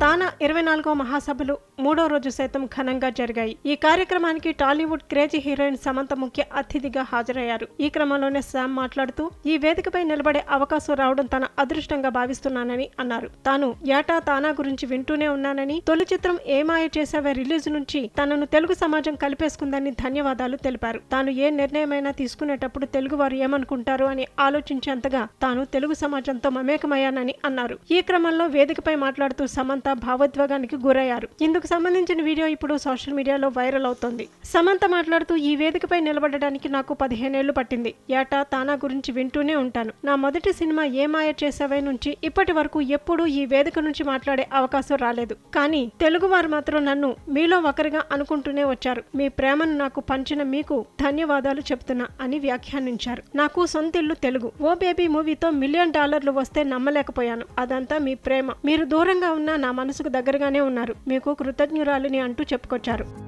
తానా ఇరవై నాలుగో మహాసభలు మూడో రోజు సైతం ఘనంగా జరిగాయి. ఈ కార్యక్రమానికి టాలీవుడ్ క్రేజీ హీరోయిన్ సమంత ముఖ్య అతిథిగా హాజరయ్యారు. ఈ క్రమంలోనే శామ్ మాట్లాడుతూ ఈ వేదికపై నిలబడే అవకాశం రావడం తన అదృష్టంగా భావిస్తున్నానని అన్నారు. తాను ఏటా తానా గురించి వింటూనే ఉన్నానని తొలి చిత్రం ఏమాయ చేసావే రిలీజ్ నుంచి తనను తెలుగు సమాజం కలిపేసుకుందని ధన్యవాదాలు తెలిపారు. తాను ఏ నిర్ణయమైనా తీసుకునేటప్పుడు తెలుగు వారు ఏమనుకుంటారు అని ఆలోచించేంతగా తాను తెలుగు సమాజంతో మమేకమయ్యానని అన్నారు. ఈ క్రమంలో వేదికపై మాట్లాడుతూ సమంత భావోద్వేగానికి గురయ్యారు. ఇందుకు సంబంధించిన వీడియో ఇప్పుడు సోషల్ మీడియాలో వైరల్ అవుతోంది. సమంత మాట్లాడుతూ ఈ వేదికపై నిలబడడానికి నాకు పదిహేనేళ్ళు పట్టింది. ఏటా తానా గురించి వింటూనే ఉంటాను. నా మొదటి సినిమా ఏ మాయ చేసావే నుంచి ఇప్పటి వరకు ఎప్పుడూ ఈ వేదిక నుంచి మాట్లాడే అవకాశం రాలేదు. కానీ తెలుగు వారు మాత్రం నన్ను మీలో ఒకరిగా అనుకుంటూనే వచ్చారు. మీ ప్రేమను నాకు పంచిన మీకు ధన్యవాదాలు చెప్తున్నా అని వ్యాఖ్యానించారు. నాకు సొంతిల్లు తెలుగు. ఓ బేబీ మూవీతో మిలియన్ డాలర్లు వస్తే నమ్మలేకపోయాను. అదంతా మీ ప్రేమ. మీరు దూరంగా ఉన్నా నా మనసుకు దగ్గరగానే ఉన్నారు. మీకు కృతజ్ఞురాలిని అంటూ చెప్పుకొచ్చారు.